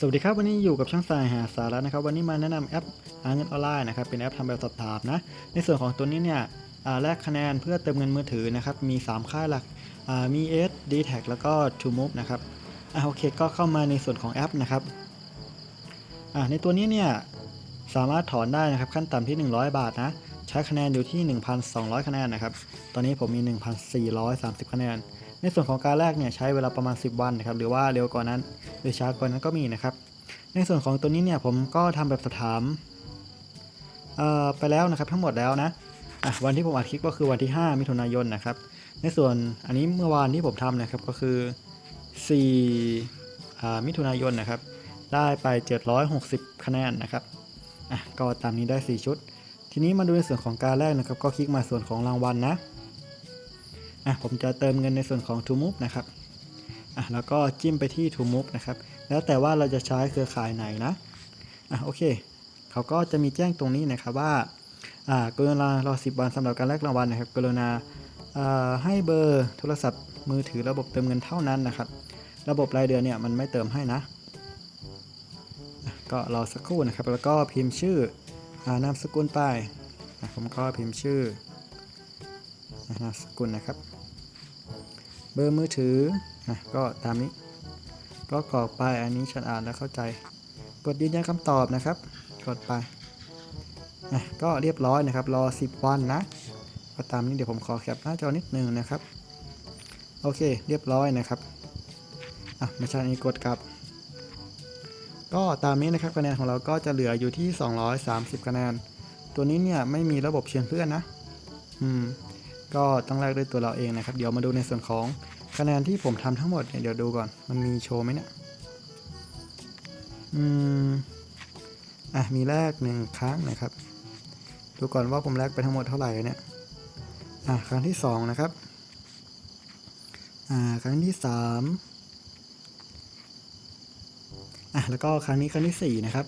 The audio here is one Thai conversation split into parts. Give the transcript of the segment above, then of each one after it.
สวัสดีครับวันนี้อยู่กับช่างสายหาสาระนะครับวันนี้มาแนะนำแอปหาเงินออนไลน์นะครับเป็นแอปทำแบบสอบถามนะในส่วนของตัวนี้เนี่ยแลกคะแนนเพื่อเติมเงินมือถือนะครับมี 3 ค่ายหลักอ่ามี S d t a c แล้วก็ To Move นะครับอ่าโอเคก็เข้ามาในส่วนของแอปนะครับอ่าในตัวนี้เนี่ยสามารถถอนได้นะครับขั้นต่ำที่ 100 บาทนะใช้คะแนนอยู่ที่ 1,200 คะแนนนะครับตอนนี้ผมมี 1,430 คะแนน ในส่วนของการแลกเนี่ยใช้เวลาประมาณ 10 วันนะครับหรือว่าเร็วกว่านั้น หรือช้ากว่านั้นก็มีนะครับ ในส่วนของตัวนี้เนี่ยผมก็ทำแบบสอบถามไปแล้วนะครับทั้งหมดแล้วนะะวันที่ผมอัดคลิปก็คือวันที่ 5 มิถุนายนนะครับ ในส่วนอันนี้เมื่อวานที่ผมทำนะครับก็คือ4อ่มิถุนายนนะครับ ได้ไป 760 คะแนนนะครับอะก็ตามนี้ได้ 4 ชุด ทีนี้มาดูในส่วนของการแรกนะครับ ก็คลิกมาส่วนของรางวัลนะ อะผมจะเติมเงินในส่วนของ To Move นะครับอะแล้วก็จิ้มไปที่ To Move นะครับ แล้วแต่ว่าเราจะใช้เครือข่ายไหนนะอะโอเค เขาก็จะมีแจ้งตรงนี้นะครับว่าอ่ากรุณารอ10วันสำหรับการแลกรางวัลนะครับ กรุณาอ่าให้เบอร์โทรศัพท์มือถือระบบเติมเงินเท่านั้นนะครับ ระบบรายเดือนเนี่ยมันไม่เติมให้นะ ก็รอสักครู่นะครับ แล้วก็พิมพ์ชื่ออนามสกุลไปผมก็พิมพ์ชื่อนามสกุลนะครับ บอร์มือถือนะก็ตามนี้ก็กรอกไปอันนี้ฉันอ่านแล้วเข้าใจ กดยืนยันคำตอบนะครับ กดไปนะก็เรียบร้อยนะครับ รอ 10 วันนะก็ตามนี้เดี๋ยวผมขอแคปหน้าจอนิดนึงนะครับ โอเคเรียบร้อยนะครับอะไม่ใช่อันนี้กดกลับ ก็ตามนี้นะครับคะแนนของเราก็จะเหลืออยู่ที่ 230 คะแนน ตัวนี้เนี่ยไม่มีระบบเชิญเพื่อนนะ อืม ก็ต้องแลกด้วยตัวเราเองนะครับ เดี๋ยวมาดูในส่วนของคะแนนที่ผมทำทั้งหมดเนี่ยเดี๋ยวดูก่อน มันมีโชว์ไหมเนี่ยอืมอะมีแลกหนึ่งครั้งนะครับ ดูก่อนว่าผมแลกไปทั้งหมดเท่าไหร่เนี่ยอะครั้งที่สองนะครับอ่าครั้งที่สามอะแล้วก็ครั้งนี้ครั้งที่สี่นะครับ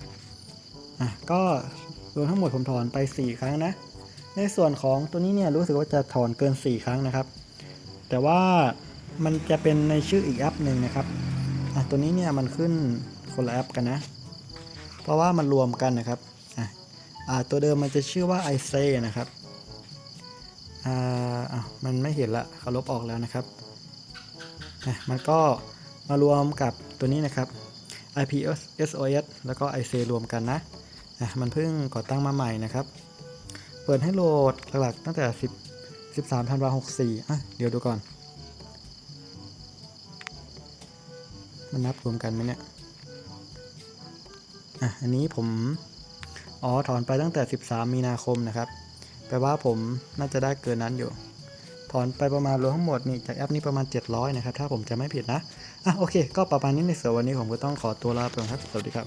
อะก็รวมทั้งหมดผมถอนไปสี่ครั้งนะ ในส่วนของตัวนี้เนี่ยรู้สึกว่าจะถอนเกิน 4 ครั้งนะครับ แต่ว่ามันจะเป็นในชื่ออีกแอปหนึ่งนะครับอะตัวนี้เนี่ยมันขึ้นคนละแอปกันนะ เพราะว่ามันรวมกันนะครับอะอ่าตัวเดิมมันจะชื่อว่า i s a นะครับอ่าอะมันไม่เห็นละเขาลบออกแล้วนะครับอะมันก็มารวมกับตัวนี้นะครับ IPSOS แล้วก็ i s a รวมกันนะอะมันเพิ่งก่อตั้งมาใหม่นะครับ ปิดให้โหลดหลักๆตั้งแต่ 10 13ธันวา64อะเดี๋ยวดูก่อน มันนับรวมกันไหมเนี่ย อะ อันนี้ผม อ๋อ ถอนไปตั้งแต่ 13 มีนาคมนะครับ แปลว่าผมน่าจะได้เกินนั้นอยู่ ถอนไปประมาณรวมทั้งหมดนี่จากแอปนี้ประมาณ 700 นะครับ ถ้าผมจะไม่ผิดนะ อะ โอเค ก็ประมาณนี้ในส่วนวันนี้ผมก็ต้องขอตัวลาไปก่อนครับ สวัสดีครับ